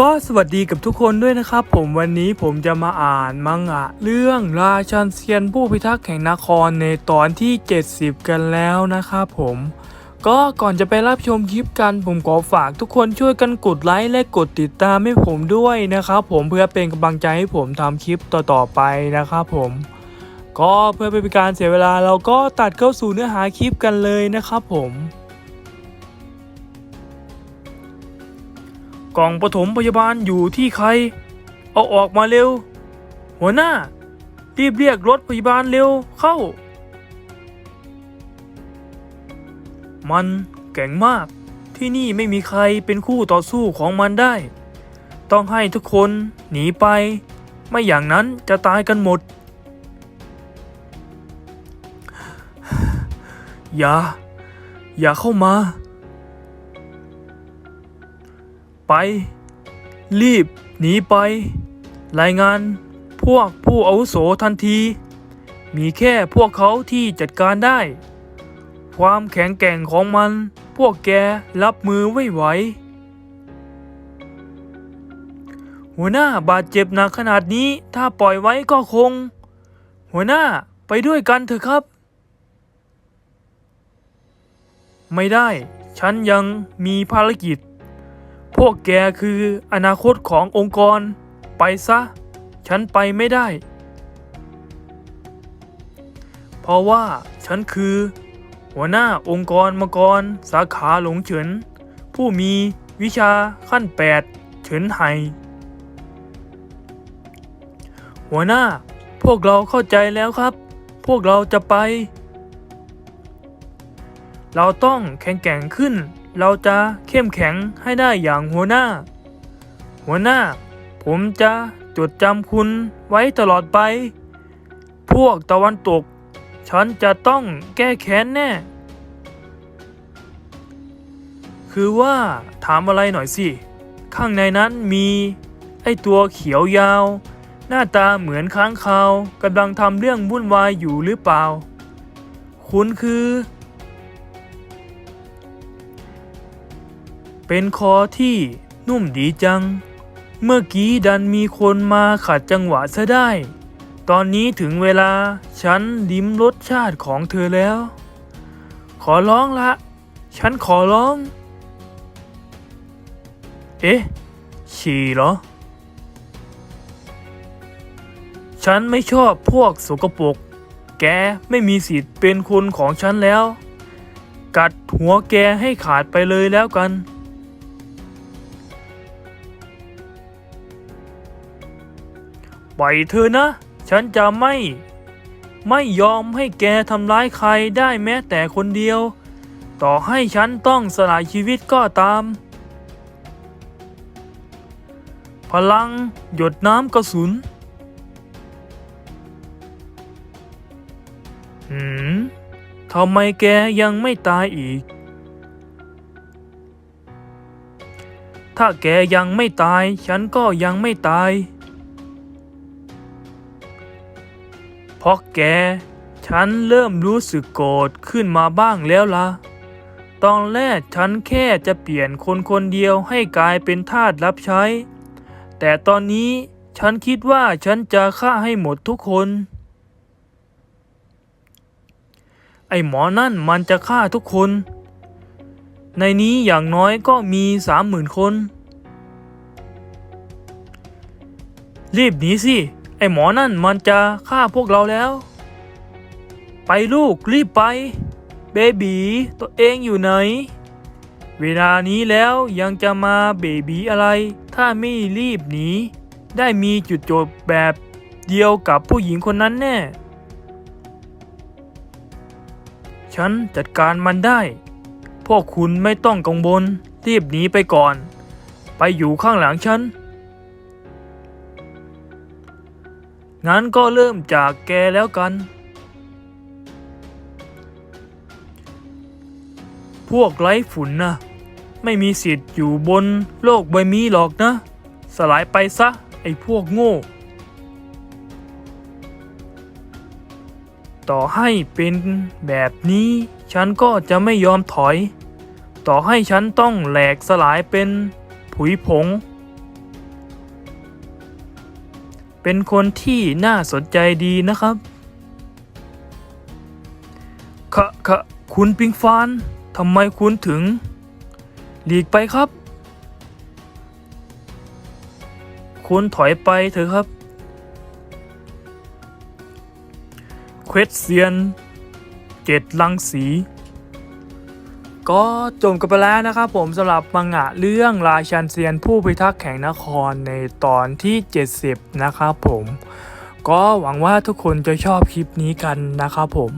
ก็สวัสดีกับทุกคนด้วยนะครับ ผมวันนี้ผมจะมาอ่านมังงะ เรื่องราชันเซียนผู้พิทักษ์แห่งนครในตอนที่ 70 กันแล้วนะครับผมก็ก่อนจะไปรับชมคลิปกันผมขอฝากทุกคนช่วยกันกดไลค์และกดติดตามให้ผมด้วยนะครับผมเพื่อเป็นกำลังใจให้ผมทำคลิปต่อๆไปนะครับผม ก็เพื่อไม่เป็นการเสียเวลาเราก็ตัดเข้าสู่เนื้อหาคลิปกันเลยนะครับผม กล่องปฐมพยาบาลอยู่ที่ใคร เอาออกมาเร็ว หัวหน้า รีบเรียกรถพยาบาลเร็วเข้า มันเก่งมากที่นี่ไม่มีใครเป็นคู่ต่อสู้ของมันได้ ต้องให้ทุกคนหนีไป ไม่อย่างนั้นจะตายกันหมด อย่า อย่าเข้ามา รีบหนีไป รายงานพวกผู้อาวุโสทันที มีแค่พวกเขาที่จัดการได้ ความแข็งแกร่งของมัน พวกแกรับมือไม่ไหว หัวหน้าบาดเจ็บหนักขนาดนี้ถ้าปล่อยไว้ก็คง หัวหน้าไปด้วยกันเถอะครับ ไม่ได้ ฉันยังมีภารกิจ วกแกคืออนาคตขององค์กร ไปซะ ฉันไปไม่ได้ เพราะว่าฉันคือ หัวหน้าองค์กรมังกร สาขาหลงเฉิน ผู้มีวิชาขั้นแปดเฉินไห่หัวหน้า พวกเราเข้าใจแล้วครับ พวกเราจะไป เราต้องแข็งแกร่งขึ้น เราจะเข้มแข็งให้ได้อย่างหัวหน้า หัวหน้า ผมจะจดจำคุณไว้ตลอดไป พวกตะวันตก ฉันจะต้องแก้แค้นแน่ คือว่าถามอะไรหน่อยสิ ข้างในนั้นมีไอตัวเขียวยาว หน้าตาเหมือนค้างคาวกำลังทำเรื่องวุ่นวายอยู่หรือเปล่า คุณคือ เป็นคอที่นุ่มดีจัง เมื่อกี้ดันมีคนมาขัดจังหวะซะได้ ตอนนี้ถึงเวลาฉันลิ้มรสชาติของเธอแล้ว ขอร้องละ ฉันขอร้อง เอ๊ะฉี่เหรอ ฉันไม่ชอบพวกสกปรก แกไม่มีสิทธิ์เป็นคนของฉันแล้ว กัดหัวแกให้ขาดไปเลยแล้วกัน ปล่อยเธอนะ ฉันจะไม่ ไม่ยอมให้แกทำร้ายใครได้แม้แต่คนเดียว ต่อให้ฉันต้องสลายชีวิตก็ตาม พลังหยดน้ำกระสุนหืมทำไมแกยังไม่ตายอีก ถ้าแกยังไม่ตาย ฉันก็ยังไม่ตาย เพราะแก ฉันเริ่มรู้สึกโกรธขึ้นมาบ้างแล้วล่ะ ตอนแรกฉันแค่จะเปลี่ยนคนคนเดียวให้กลายเป็นทาสรับใช้ แต่ตอนนี้ฉันคิดว่าฉันจะฆ่าให้หมดทุกคน ไอหมอนั่นมันจะฆ่าทุกคน ในนี้อย่างน้อยก็มีสามหมื่นคน รีบหนีสิ อ้หมอนั่นมันจะฆ่าพวกเราแล้ว ไปลูกรีบไป เบบีตัวเองอยู่ไหน เวลานี้แล้วยังจะมาเบบีอะไร ถ้าไม่รีบหนีได้มีจุดจบแบบเดียวกับผู้หญิงคนนั้นแน่ ฉันจัดการมันได้ พวกคุณไม่ต้องกังวลรีบหนีไปก่อน ไปอยู่ข้างหลังฉัน งั้นก็เริ่มจากแกแล้วกัน พวกไร้ฝุ่นนะ ไม่มีสิทธิ์อยู่บนโลกใบนี้หรอกนะ สลายไปซะ ไอ้พวกโง่ ต่อให้เป็นแบบนี้ ฉันก็จะไม่ยอมถอย ต่อให้ฉันต้องแหลกสลายเป็นผุยผง เป็นคนที่น่าสนใจดีนะครับคะคะคุณปิงฟานทำไมคุณถึง หลีกไปครับ คุณถอยไปเถอะครับ เควสเซียนเกตลังสี ก็จบกันไปแล้วนะครับผมสำหรับมังงะเรื่องราชันเซียนผู้พิทักษ์แข่งนครในตอนที่ 70 นะครับผม ก็หวังว่าทุกคนจะชอบคลิปนี้กันนะครับผม